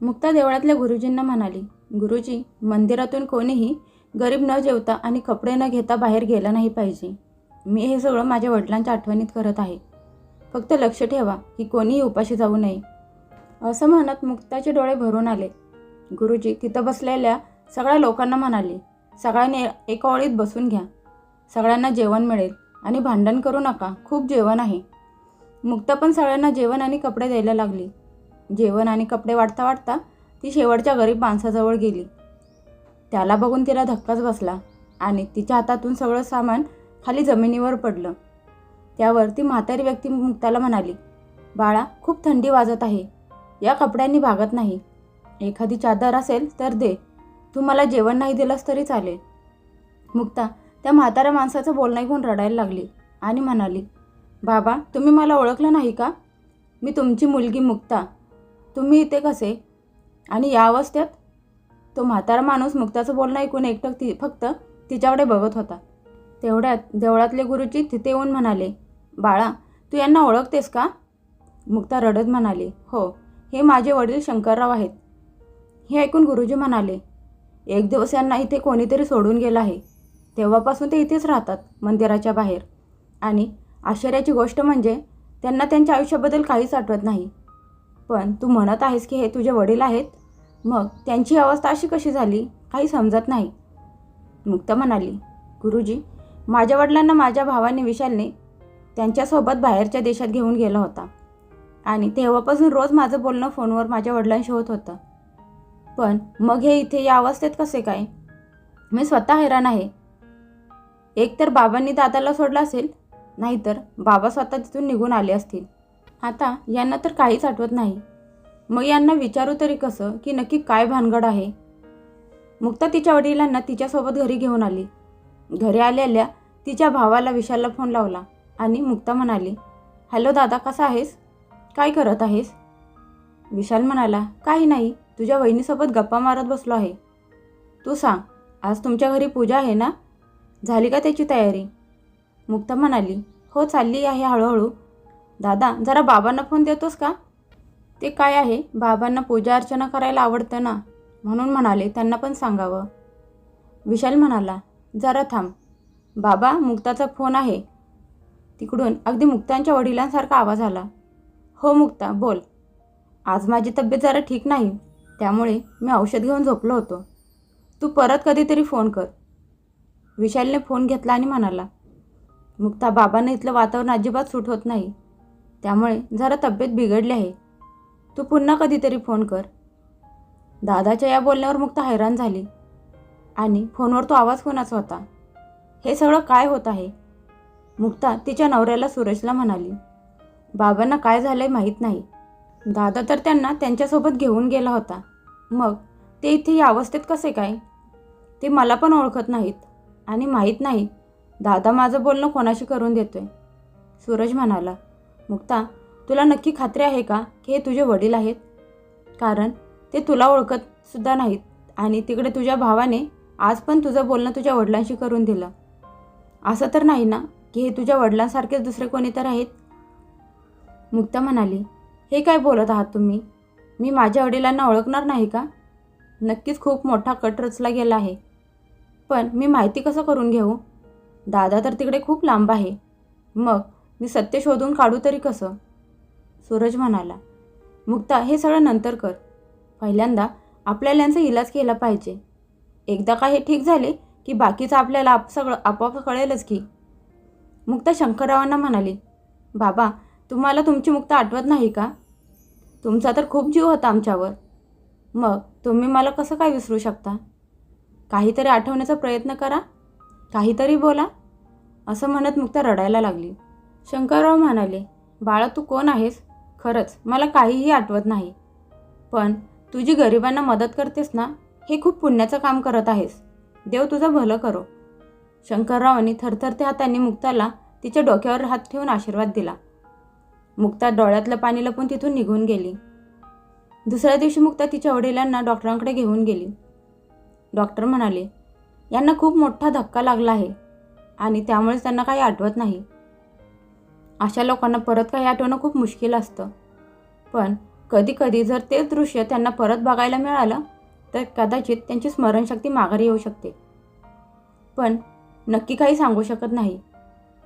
मुक्ता देवळातल्या गुरुजींना म्हणाली गुरुजी मंदिरातून कोणीही गरीब न जेवता आणि कपडे न घेता बाहेर गेला नाही पाहिजे. मी हे सगळं माझ्या वडिलांच्या आठवणीत करत आहे. फक्त लक्ष ठेवा की कोणीही उपाशी जाऊ नये. असं म्हणत मुक्ताचे डोळे भरून आले. गुरुजी तिथं बसलेल्या सगळ्या लोकांना म्हणाले सगळ्यांनी एका ओळीत बसून घ्या. सगळ्यांना जेवण मिळेल आणि भांडण करू नका. खूप जेवण आहे. मुक्ता पण सगळ्यांना जेवण आणि कपडे द्यायला लागली. जेवण आणि कपडे वाटता वाटता ती शेवटच्या गरीब माणसाजवळ गेली. त्याला बघून तिला धक्काच बसला आणि तिच्या हातातून सगळं सामान खाली जमिनीवर पडलं. त्यावर ती म्हातारी व्यक्ती मुक्ताला म्हणाली बाळा खूप थंडी वाजत आहे. या कपड्यांनी भागत नाही. एखादी चादर असेल तर दे. तू मला जेवण नाही दिलंस तरी चालेल. मुक्ता त्या म्हाताऱ्या माणसाचं बोलणं ऐकून रडायला लागली आणि म्हणाली बाबा तुम्ही मला ओळखलं नाही का? मी तुमची मुलगी मुक्ता. तुम्ही इथे कसे? आणि या अवस्थेत? तो म्हातारा माणूस मुक्ताचं बोलणं ऐकून एकटक ती फक्त तिच्याकडे बघत होता. तेवढ्यात देवळातले गुरुजी तिथे येऊन म्हणाले बाळा तू यांना ओळखतेस का? मुक्ता रडत म्हणाली हो हे माझे वडील शंकरराव आहेत. हे ऐकून गुरुजी म्हणाले एक दिवस यांना इथे कोणीतरी सोडून गेलं आहे. तेव्हापासून ते इथेच राहतात मंदिराच्या बाहेर. आणि आश्चर्याची गोष्ट म्हणजे त्यांना त्यांच्या आयुष्याबद्दल काहीच आठवत नाही. पण तू म्हणत आहेस की हे तुझे वडील आहेत? मग त्यांची अवस्था अशी कशी झाली? काही समजत नाही. मुक्ता म्हणाली गुरुजी माझ्या वडिलांना माझ्या भावाने विशालने त्यांच्यासोबत बाहेरच्या देशात घेऊन गेला होता. आणि तेव्हापासून रोज माझं बोलणं फोनवर माझ्या वडिलांशी होत होतं. पण मग हे इथे या अवस्थेत कसे काय? मी स्वतः हैराण आहे. एक तर बाबांनी दादाला सोडलं असेल नाहीतर बाबा स्वतः तिथून निघून आले असतील. आता यांना तर काहीच आठवत नाही. मग यांना विचारू तरी कसं की नक्की काय भानगड आहे? मुक्ता तिच्या वडिलांना तिच्यासोबत घरी घेऊन आली. घरी आलेल्या तिच्या भावाला विशालला फोन लावला आणि मुक्ता म्हणाली हॅलो दादा कसा आहेस? काय करत आहेस? विशाल म्हणाला काही नाही तुझ्या वहिनीसोबत गप्पा मारत बसलो आहे. तू सांग आज तुमच्या घरी पूजा आहे ना? झाली का त्याची तयारी? मुक्ता म्हणाली हो चालली आहे हळूहळू. दादा जरा बाबांना फोन देतोस का? ते काय आहे? बाबांना पूजा अर्चना करायला आवडतं ना? म्हणून म्हणाले त्यांना पण सांगावं. विशाल म्हणाला जरा थांब. बाबा मुक्ताचा फोन आहे. तिकडून अगदी मुक्तांच्या वडिलांसारखा आवाज आला. हो मुक्ता बोल. आज माझी तब्येत जरा ठीक नाही त्यामुळे मी औषध घेऊन झोपलो होतो. तू परत कधीतरी फोन कर. विशालने फोन घेतला आणि म्हणाला मुक्ता बाबांना इथलं वातावरण अजिबात सूट होत नाही. त्यामुळे जरा तब्येत बिघडली आहे. तू पुन्हा कधीतरी फोन कर. दादाच्या या बोलण्यावर मुक्ता हैराण झाली. आणि फोनवर तो आवाज कोणाचा होता? हे सगळं काय होत आहे? मुक्ता तिच्या नवऱ्याला सुरेशला म्हणाली. बाबांना काय झालंय माहीत नाही. दादा तर त्यांना त्यांच्यासोबत घेऊन गेला होता. मग ते इथे या अवस्थेत कसे काय? ते मला पण ओळखत नाहीत. आणि माहीत नाही. दादा माझं बोलणं कोणाशी करून देतोय? सूरज म्हणाला. मुक्ता तुला नक्की खात्री आहे का की हे तुझे वडील आहेत? कारण ते तुला ओळखत सुद्धा नाहीत आणि तिकडे तुझ्या भावाने आज पण तुझं बोलणं तुझ्या वडिलांशी करून दिलं. असं तर नाही ना की हे तुझ्या वडिलांसारखेच दुसरे कोणी तर आहेत? मुक्ता म्हणाली हे काय बोलत आहात तुम्ही? मी माझ्या वडिलांना ओळखणार नाही का? नक्कीच खूप मोठा कट रचला गेला आहे. पण मी माहिती कसं करून घेऊ? दादा तर तिकडे खूप लांब आहे. मग मी सत्य शोधून काढू तरी कसं? सूरज म्हणाला मुक्ता हे सगळं नंतर कर. पहिल्यांदा आपल्याला यांचा इलाज केला पाहिजे. एकदा का हे ठीक झाले की बाकीचं आपल्याला आप सगळं आपोआप कळेलच की. मुक्ता शंकररावांना म्हणाली बाबा तुम्हाला तुमची मुक्ता आठवत नाही का? तुमचा तर खूप जीव होता आमच्यावर. मग तुम्ही मला कसं काय विसरू शकता? काहीतरी आठवण्याचा प्रयत्न करा. काहीतरी बोला. असं म्हणत मुक्ता रडायला लागली. शंकरराव म्हणाले बाळा तू कोण आहेस? खरंच मला काहीही आठवत नाही. पण तुझी गरिबांना मदत करतेस ना हे खूप पुण्याचं काम करत आहेस. देव तुझं भलं करो. शंकररावांनी थरथरत्या हातांनी मुक्ताला तिच्या डोक्यावर हात ठेवून आशीर्वाद दिला. मुक्ता डोळ्यातलं पाणी लपून तिथून निघून गेली. दुसऱ्या दिवशी मुक्ता तिच्या वडिलांना डॉक्टरांकडे घेऊन गेली. डॉक्टर म्हणाले यांना खूप मोठा धक्का लागला आहे आणि त्यामुळेच त्यांना काही आठवत नाही. अशा लोकांना परत काही आठवणं खूप मुश्किल असतं. पण कधीकधी जर तेच दृश्य त्यांना परत बघायला मिळालं तर कदाचित त्यांची स्मरणशक्ती माघारी येऊ शकते. पण नक्की काही सांगू शकत नाही.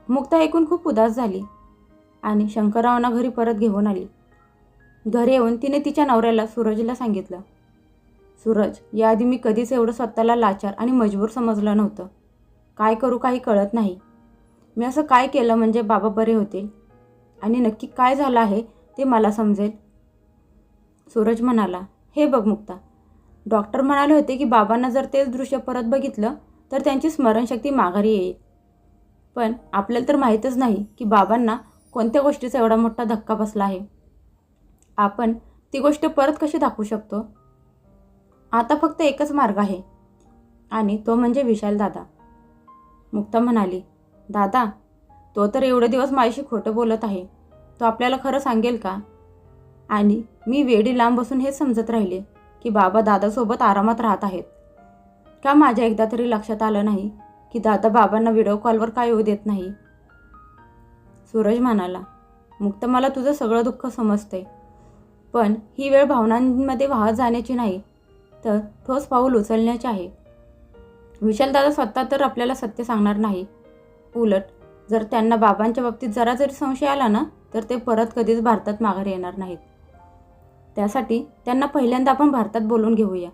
मुक्ता ऐकून खूप उदास झाली आणि शंकररावांना घरी परत घेऊन आली. घरी येऊन तिने तिच्या नवऱ्याला सूरजला सांगितलं सूरज याआधी मी कधीच एवढं स्वतःला लाचार आणि मजबूर समजलं नव्हतं. काय करू काही कळत नाही. मी असं काय केलं म्हणजे बाबा बरे होतील आणि नक्की काय झालं आहे ते मला समजेल? सूरज म्हणाला हे बघ मुक्ता डॉक्टर म्हणाले होते की बाबांना जर तेच दृश्य परत बघितलं तर त्यांची स्मरणशक्ती माघारी येईल. पण आपल्याला तर माहीतच नाही की बाबांना कोणत्या गोष्टीचा एवढा मोठा धक्का बसला आहे. आपण ती गोष्ट परत कशी दाखवू शकतो? आता फक्त एकच मार्ग आहे आणि तो म्हणजे विशाल दादा मुक्ता म्हणाली दादा तो तर एवढे दिवस माझ्याशी खोटं बोलत आहे. तो आपल्याला खरं सांगेल का? आणि मी वेडी लांब बसून हेच समजत राहिले की बाबा दादासोबत आरामात राहत आहेत. का माझ्या एकदा तरी लक्षात आलं नाही की दादा बाबांना व्हिडिओ कॉलवर काय येऊ देत नाही? सूरज म्हणाला मुक्त मला तुझं सगळं दुःख समजते पण ही वेळ भावनांमध्ये वाहत जाण्याची नाही तर ठोस पाऊल उचलण्याची आहे. विशाल दादा स्वतः तर आपल्याला सत्य सांगणार नाही उलट जर त्यांना बाबांच्या बाबतीत जरा जरी संशय आला ना तर ते परत कधीच भारतात माघारी येणार नाहीत. त्यासाठी त्यांना पहिल्यांदा आपण भारतात बोलून घेऊया.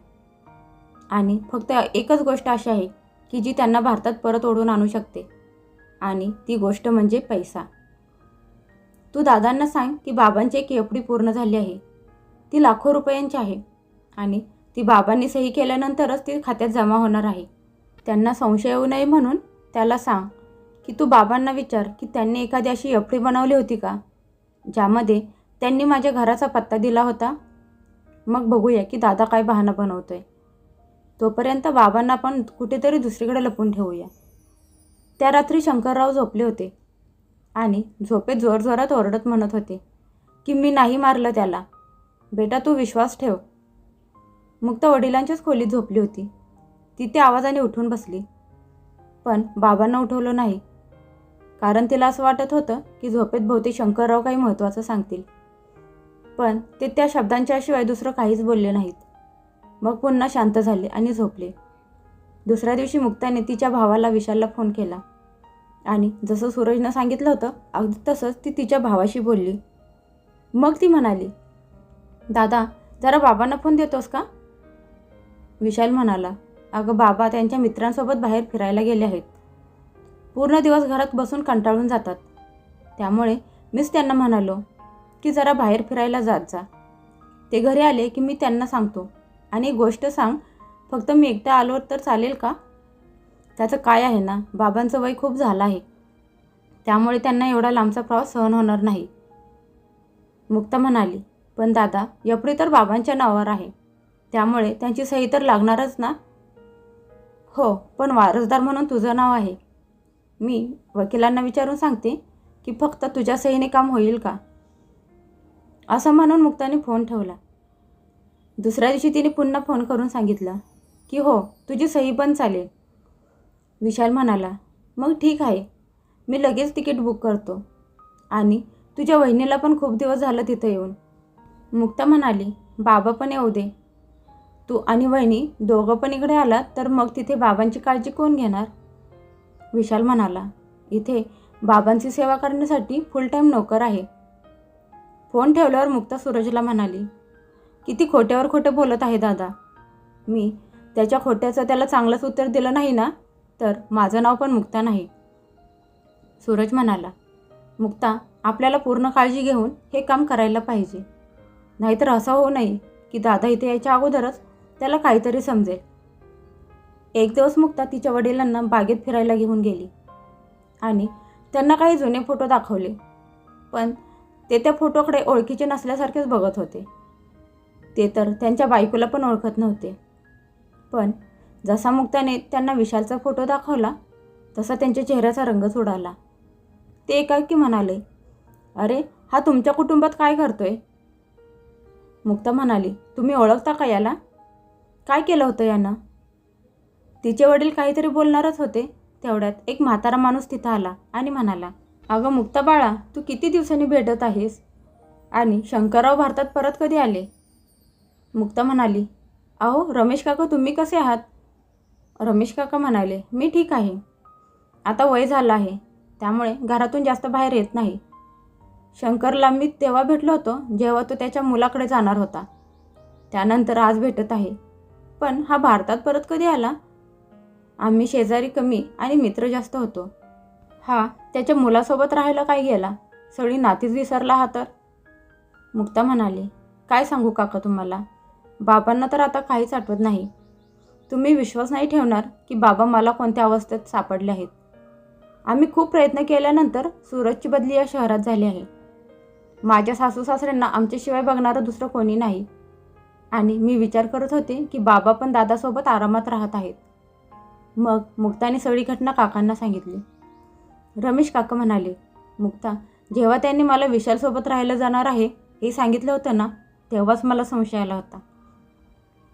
आणि फक्त एकच गोष्ट अशी आहे की जी त्यांना भारतात परत ओढून आणू शकते. आणि ती गोष्ट म्हणजे पैसा. तू दादांना सांग की बाबांची एक एफडी पूर्ण झाली आहे. ती लाखो रुपयांची आहे. आणि ती बाबांनी सही केल्यानंतरच ती खात्यात जमा होणार आहे. त्यांना संशय येऊ नये म्हणून त्याला सांग की तू बाबांना विचार की त्यांनी एखादी अशी एफडी बनवली होती का? ज्यामध्ये त्यांनी माझ्या घराचा पत्ता दिला होता. मग बघूया की दादा काय बहाणा बनवतोय. तोपर्यंत बाबांना पण कुठेतरी दुसरीकडे लपून ठेवूया. त्या रात्री शंकरराव झोपले होते. आणि झोपेत जोरजोरात ओरडत म्हणत होते की मी नाही मारलं त्याला. बेटा तू विश्वास ठेव. मुक्त वडिलांच्याच खोलीत झोपली होती. ती त्या आवाजाने उठून बसली. पण बाबांना उठवलं नाही. कारण तिला असं वाटत होतं की झोपेत भोवती शंकरराव काही महत्त्वाचं सांगतील. पण ते त्या शब्दांच्या शिवाय दुसरं काहीच बोलले नाहीत. मग पुन्हा शांत झाले आणि झोपले. दुसऱ्या दिवशी मुक्ताने तिच्या भावाला विशालला फोन केला. आणि जसं सूरजनं सांगितलं होतं अगदी तसंच ती तिच्या भावाशी बोलली. मग ती म्हणाली दादा जरा बाबांना फोन देतोस का? विशाल म्हणाला अगं बाबा त्यांच्या मित्रांसोबत बाहेर फिरायला गेले आहेत. पूर्ण दिवस घरात बसून कंटाळून जातात. त्यामुळे मीच त्यांना म्हणालो की जरा बाहेर फिरायला जात जा. ते घरी आले की मी त्यांना सांगतो. आणि एक गोष्ट सांग फक्त मी एकटा आलो तर चालेल का? त्याचं काय आहे ना बाबांचं वय खूप झालं आहे. त्यामुळे त्यांना एवढा लांबचा प्रवास सहन होणार नाही. मुक्ता म्हणाली पण दादा एपडी तर बाबांच्या नावावर आहे. त्यामुळे त्यांची सही तर लागणारच ना? हो पण वारसदार म्हणून तुझं नाव आहे. मी वकिलांना विचारून सांगते की फक्त तुझ्या सहीने काम होईल का? असं म्हणून मुक्ताने फोन ठेवला. दुसऱ्या दिवशी तिने पुन्हा फोन करून सांगितलं की हो तुझी सही पण चालेल. विशाल म्हणाला मग ठीक आहे. मी लगेच तिकीट बुक करतो. आणि तुझ्या वहिनीला पण खूप दिवस झालं तिथं येऊन. मुक्ता म्हणाली बाबा पण येऊ दे. तू आणि वहिनी दोघं पण इकडे आलात तर मग तिथे बाबांची काळजी कोण घेणार? विशाल म्हणाला इथे बाबांची सेवा करण्यासाठी फुल टाईम नोकर आहे. फोन ठेवल्यावर मुक्ता सूरजला म्हणाली किती खोट्यावर खोटे बोलत आहे दादा. मी त्याच्या खोट्याचं त्याला चांगलंच उत्तर दिलं नाही ना? तर माझं नाव पण मुक्ता नाही. सूरज म्हणाला मुक्ता आपल्याला पूर्ण काळजी घेऊन हे काम करायला पाहिजे. नाहीतर असं होऊ नये की दादा इथे यायच्या अगोदरच त्याला काहीतरी समजेल. एक दिवस मुक्ता तिच्या वडिलांना बागेत फिरायला घेऊन गेली. आणि त्यांना काही जुने फोटो दाखवले. पण ते त्या फोटोकडे ओळखीचे नसल्यासारखेच बघत होते. ते तर त्यांच्या बायकोला पण ओळखत नव्हते. पण जसा मुक्ताने त्यांना विशालचा फोटो दाखवला तसा त्यांच्या चेहऱ्याचा रंगच उडाला ते एकाएकी म्हणाले अरे हा तुमच्या कुटुंबात काय करतोय मुक्ता म्हणाली तुम्ही ओळखता का याला? काय केलं होतं यानं? तिचे वडील काहीतरी बोलणारच होते. तेवढ्यात एक म्हातारा माणूस तिथं आला आणि म्हणाला अगं मुक्ता बाळा तू किती दिवसांनी भेटत आहेस? आणि शंकरराव भारतात परत कधी आले? मुक्ता म्हणाली अहो रमेश काका तुम्ही कसे आहात? रमेश काका म्हणाले मी ठीक आहे. आता वय झालं आहे. त्यामुळे घरातून जास्त बाहेर येत नाही. शंकरला मी तेव्हा भेटलो होतो जेव्हा तो त्याच्या मुलाकडे जाणार होता. त्यानंतर आज भेटत आहे. पण हा भारतात परत कधी आला? आम्ही शेजारी कमी आणि मित्र जास्त होतो. हा त्याच्या मुलासोबत राहायला काय गेला? सगळी नातीच विसरला हा तर? मुक्ता म्हणाली काय सांगू काका तुम्हाला? बाबांना तर आता काहीच आठवत नाही. तुम्ही विश्वास नाही ठेवणार की बाबा मला कोणत्या अवस्थेत सापडले आहेत. आम्ही खूप प्रयत्न केल्यानंतर सूरजची बदली या शहरात झाली आहे. माझ्या सासू सासऱ्यांना आमच्याशिवाय बघणारं दुसरं कोणी नाही. आणि मी विचार करत होते की बाबा पण दादासोबत आरामात राहत आहेत. मग मुक्ताने सगळी घटना काकांना सांगितली. रमेश काका म्हणाले मुक्ता जेव्हा त्यांनी मला विशालसोबत राहायला जाणार आहे हे सांगितलं होतं ना तेव्हाच मला संशय आला होता.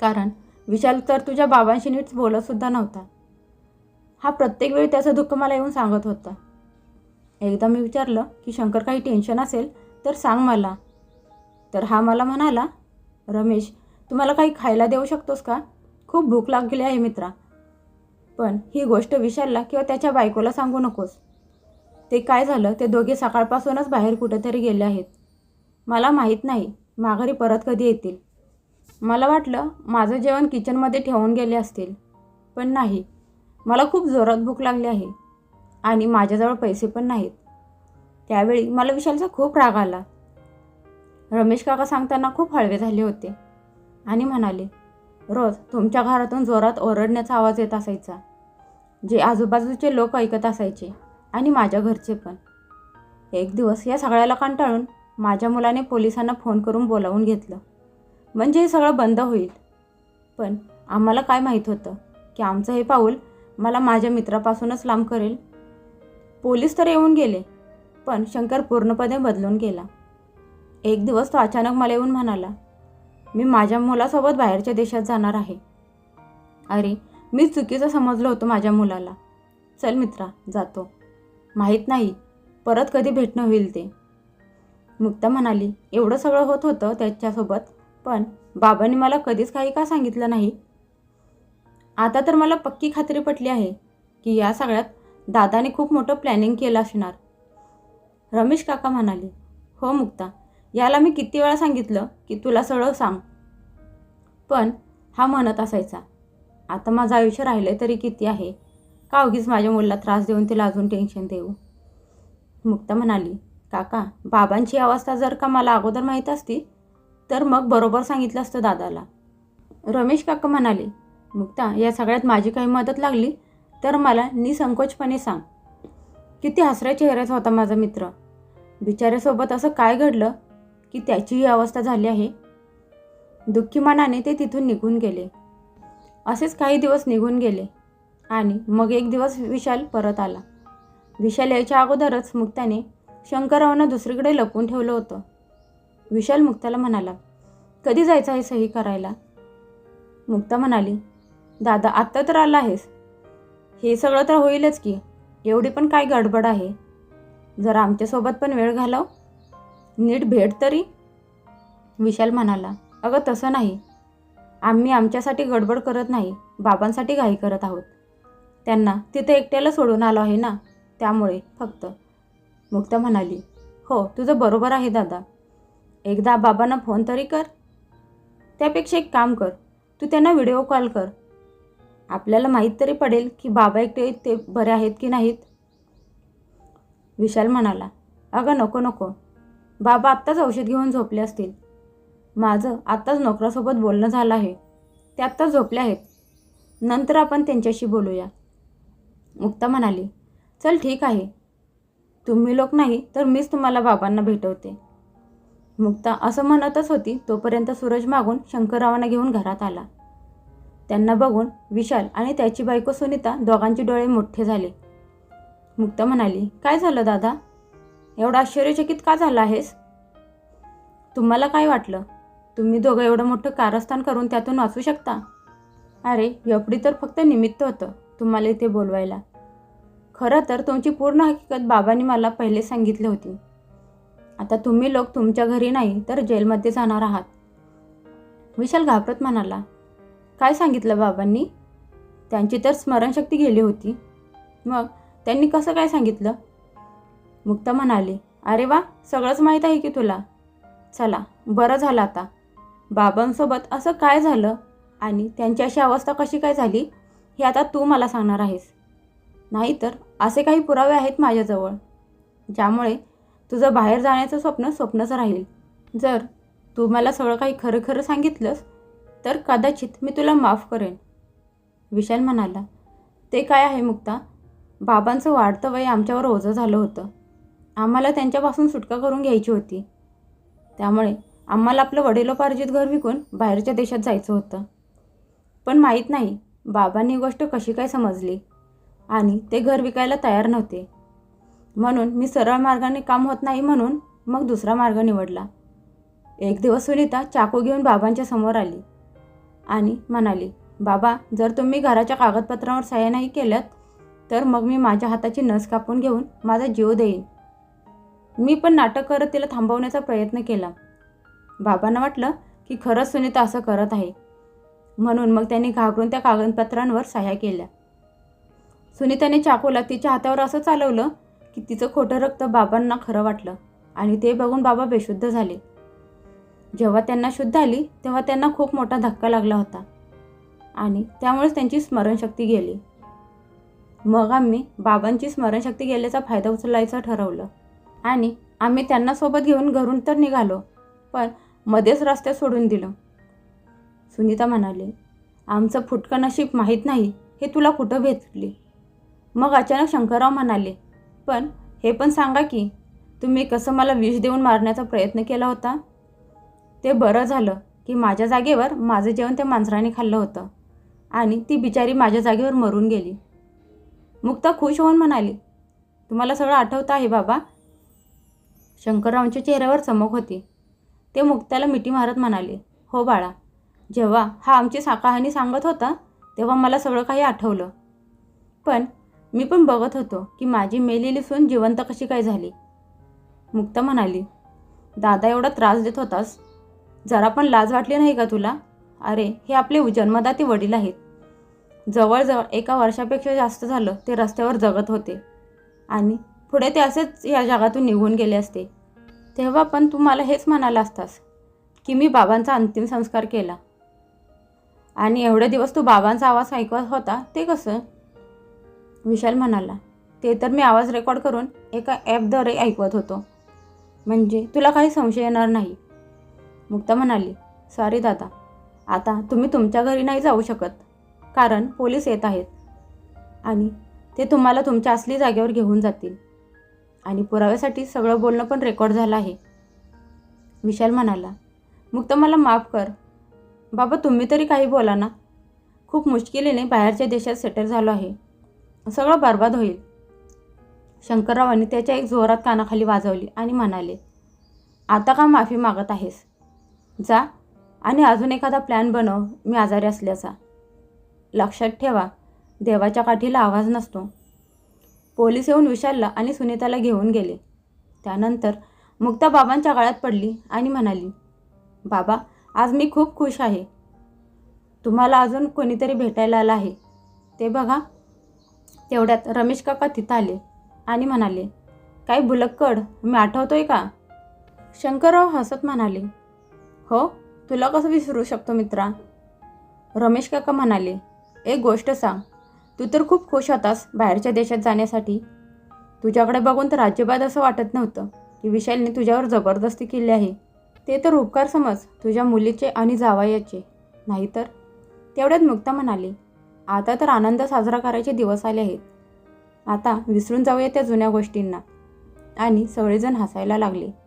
कारण विशाल तर तुझ्या बाबांशी नीट बोलतसुद्धा नव्हता. हा प्रत्येक वेळी त्याचं दुःख मला येऊन सांगत होता. एकदा मी विचारलं की शंकर काही टेन्शन असेल तर सांग मला. तर हा मला म्हणाला रमेश तुम्हाला काही खायला देऊ शकतोस का? खूप भूक लागली आहे मित्रा. पण ही गोष्ट विशालला किंवा त्याच्या बायकोला सांगू नकोस. ते काय झालं ते दोघे सकाळपासूनच बाहेर कुठेतरी गेले आहेत. मला माहीत नाही माघारी परत कधी येतील. मला वाटलं माझं जेवण किचनमध्ये ठेवून गेले असतील पण नाही. मला खूप जोरात भूक लागली आहे आणि माझ्याजवळ पैसे पण नाहीत. त्यावेळी मला विशालचा खूप राग आला. रमेश काका सांगताना खूप हळवे झाले होते आणि म्हणाले रोज तुमच्या घरातून जोरात ओरडण्याचा आवाज येत असायचा. जे आजूबाजूचे लोक ऐकत असायचे आणि माझ्या घरचे पण. एक दिवस या सगळ्याला कंटाळून माझ्या मुलाने पोलिसांना फोन करून बोलावून घेतलं. म्हणजे हे सगळं बंद होईल. पण आम्हाला काय माहीत होतं की आमचं हे पाऊल मला माझ्या मित्रापासूनच लांब करेल? पोलीस तर येऊन गेले पण शंकर पूर्णपणे बदलून गेला. एक दिवस तो अचानक मला येऊन म्हणाला मी माझ्या मुलासोबत बाहेरच्या देशात जाणार आहे. अरे मी चुकीचं समजलं होतं माझ्या मुलाला. चल मित्रा जातो. माहीत नाही परत कधी भेटणं होईल ते. मुक्ता म्हणाली एवढं सगळं होत होतं त्याच्यासोबत पण बाबांनी मला कधीच काही का सांगितलं नाही? आता तर मला पक्की खात्री पटली आहे की या सगळ्यात दादाने खूप मोठं प्लॅनिंग केलं असणार. रमेश काका म्हणाले हो मुक्ता याला मी किती वेळा सांगितलं की तुला सगळं सांग. पण हा म्हणत असायचा आता माझं आयुष्य राहिलं तरी किती आहे? का उगीच माझ्या मुलाला त्रास देऊन तिला अजून टेन्शन देऊ? मुक्ता म्हणाली काका बाबांची अवस्था जर का मला अगोदर माहीत असती तर मग बरोबर सांगितलं असतं दादाला. रमेश काका म्हणाले मुक्ता या सगळ्यात माझी काही मदत लागली तर मला निसंकोचपणे सांग. किती हसऱ्या चेहऱ्याचा होता माझा मित्र. बिचाऱ्यासोबत असं काय घडलं? की त्याचीही अवस्था झाली आहे. दुःखी मनाने ते तिथून निघून गेले. असेच काही दिवस निघून गेले आणि मग एक दिवस विशाल परत आला. विशाल यायच्या अगोदरच मुक्ताने शंकररावनं दुसरीकडे लपवून ठेवलं होतं. विशाल मुक्ताला म्हणाला कधी जायचं आहे सही करायला? मुक्ता म्हणाली दादा आत्ता तर आला आहेस. हे सगळं तर होईलच की. एवढी पण काय गडबड आहे. जर आमच्यासोबत पण वेळ घालव. नीट भेट तरी? विशाल म्हणाला अगं तसं नाही. आम्ही आमच्यासाठी गडबड करत नाही बाबांसाठी घाई करत आहोत. त्यांना तिथे एकट्याला सोडून आलो आहे ना त्यामुळे फक्त. मुक्ता म्हणाली हो तुझं बरोबर आहे दादा. एकदा बाबांना फोन तरी कर. त्यापेक्षा एक काम कर तू त्यांना व्हिडिओ कॉल कर. आपल्याला माहीत तरी पडेल की बाबा एकटे ते बरे आहेत की नाहीत. विशाल म्हणाला अगं नको नको. बाबा आत्ताच औषध घेऊन झोपले असतील. माझं आत्ताच नोकरासोबत बोलणं झालं आहे. ते आत्ताच झोपले आहेत. नंतर आपण त्यांच्याशी बोलूया. मुक्ता म्हणाली चल ठीक आहे. तुम्ही लोक नाही तर मीच तुम्हाला बाबांना भेटवते. मुक्ता असं म्हणतच होती तोपर्यंत सूरज मागून शंकररावांना घेऊन घरात आला. त्यांना बघून विशाल आणि त्याची बायको सुनीता दोघांचे डोळे मोठे झाले. मुक्ता म्हणाली काय झालं दादा? एवढा आश्चर्यचकित का झाला आहेस? तुम्हाला काय वाटलं? तुम्ही दोघं एवढं मोठं कारस्थान करून त्यातून वाचू शकता? अरे एवढी तर फक्त निमित्त होतं तुम्हाला इथे बोलवायला. खरं तर तुमची पूर्ण हकीकत बाबांनी मला पहिले सांगितली होती. आता तुम्ही लोक तुमच्या घरी नाही तर जेलमध्ये जाणार आहात. विशाल घाबरत म्हणाला काय सांगितलं बाबांनी? त्यांची तर स्मरणशक्ती गेली होती. मग त्यांनी कसं काय सांगितलं? मुक्ता म्हणाली अरे वा सगळंच माहीत आहे की तुला. चला बरं झालं आता. बाबांसोबत असं काय झालं? आणि त्यांची अशी अवस्था कशी काय झाली? हे आता तू मला सांगणार आहेस. नाहीतर असे काही पुरावे आहेत माझ्याजवळ ज्यामुळे तुझं बाहेर जाण्याचं स्वप्न स्वप्नच राहील. जर तू मला सगळं काही खरं खरं सांगितलंस तर कदाचित मी तुला माफ करेन. विशाल म्हणाला ते काय आहे मुक्ता? बाबांचं वाढतं वय आमच्यावर ओझं झालं होतं. आम्हाला त्यांच्यापासून सुटका करून घ्यायची होती. त्यामुळे आम्हाला आपलं वडिलोपार्जित घर विकून बाहेरच्या देशात जायचं होतं. पण माहीत नाही बाबांनी गोष्ट कशी काय समजली आणि ते घर विकायला तयार नव्हते. म्हणून मी सरळ मार्गाने काम होत नाही म्हणून मग दुसरा मार्ग निवडला. एक दिवस सुनीता चाकू घेऊन बाबांच्या समोर आली आणि म्हणाली बाबा जर तुम्ही घराच्या कागदपत्रांवर सह्या नाही केल्यात तर मग मी माझ्या हाताची नस कापून घेऊन माझा जीव देईन. मी पण नाटक करत तिला थांबवण्याचा प्रयत्न केला. बाबांना वाटलं की खरंच सुनीता असं करत आहे. म्हणून मग त्यांनी घाबरून त्या कागदपत्रांवर सह्या केल्या. सुनीताने चाकूला तिच्या हातावर असं चालवलं की तिचं खोटं रक्त बाबांना खरं वाटलं आणि ते बघून बाबा बेशुद्ध झाले. जेव्हा त्यांना शुद्ध आली तेव्हा त्यांना खूप मोठा धक्का लागला होता आणि त्यामुळेच त्यांची स्मरणशक्ती गेली. मग आम्ही बाबांची स्मरणशक्ती गेल्याचा फायदा उचलायचं ठरवलं. आणि आम्ही त्यांना सोबत घेऊन घरून तर निघालो पण मध्येच रस्त्यात सोडून दिलं. सुनीता म्हणाली आमचं फुटकं नशीब माहीत नाही हे तुला कुठं भेटली? मग अचानक शंकरराव म्हणाले पण हे पण सांगा की तुम्ही कसं मला विष देऊन मारण्याचा प्रयत्न केला होता? ते बरं झालं की माझ्या जागेवर माझं जेवण त्या मांजराने खाल्लं होतं आणि ती बिचारी माझ्या जागेवर मरून गेली. मुक्ता खुश होऊन म्हणाली तुम्हाला सगळं आठवतं आहे बाबा शंकररावांच्या चेहऱ्यावर चमक होती. ते मुक्त्याला मिठी मारत म्हणाले हो बाळा जेव्हा हा आमची साकाहानी सांगत होता तेव्हा मला सगळं काही आठवलं. पण मी पण बघत होतो की माझी मेलेली सून जिवंत कशी काय झाली. मुक्ता म्हणाली दादा एवढा त्रास देत होतास? जरा पण लाज वाटली नाही का तुला? अरे हे आपले जन्मदाते वडील आहेत. जवळजवळ एका वर्षापेक्षा जास्त झालं ते रस्त्यावर जगत होते. आणि पुढे ते असेच या जगातून निघून गेले असते. तेव्हा पण तू मला हेच म्हणाला असतास की मी बाबांचा अंतिम संस्कार केला. आणि एवढे दिवस तू बाबांचा आवाज ऐकत होता ते कसं? विशाल म्हणाला ते तर मी आवाज रेकॉर्ड करून एका ॲपद्वारे ऐकवत होतो. म्हणजे तुला काही संशय येणार नाही. मुक्ता म्हणाली सॉरी दादा आता तुम्ही तुमच्या घरी नाही जाऊ शकत कारण पोलीस येत आहेत. आणि ते तुम्हाला तुमच्या असली जागेवर घेऊन जातील. आणि पुराव्यासाठी सगळं बोलणं पण रेकॉर्ड झालं आहे. विशाल म्हणाला मग तर मला माफ कर. बाबा तुम्ही तरी काही बोला ना. खूप मुश्किलीने बाहेरच्या देशात सेटल झालो आहे. सगळं बर्बाद होईल. शंकररावांनी त्याच्या एक जोरात कानाखाली वाजवली आणि म्हणाले आता का माफी मागत आहेस? जा आणि अजून एखादा प्लॅन बनव. मी आजारी असल्याचा. लक्षात ठेवा देवाच्या काठीला आवाज नसतो. पोलीस येऊन विशालला आणि सुनीताला घेऊन गेले. त्यानंतर मुक्ता बाबांच्या गळ्यात पडली आणि म्हणाली बाबा आज मी खूप खुश आहे. तुम्हाला अजून कोणीतरी भेटायला आलं आहे. ते बघा. तेवढ्यात रमेश काका तिथं आले आणि म्हणाले काय बुलक्कड मी आठवतोय का? शंकरराव हसत म्हणाले हो तुला कसं विसरू शकतो मित्रा? रमेश काका म्हणाले एक गोष्ट सांग. तू तर खूप खुश होतास बाहेरच्या देशात जाण्यासाठी. तुझ्याकडे बघून तर अजिबात असं वाटत नव्हतं की विशालने तुझ्यावर जबरदस्ती केली आहे. ते तर उपकार समज तुझ्या मुलीचे आणि जावयाचे. नाहीतर? तेवढ्यात मुक्ता म्हणाली आता तर आनंद साजरा करायचे दिवस आले आहेत. आता विसरून जाऊया त्या जुन्या गोष्टींना. आणि सगळेजण हसायला लागले.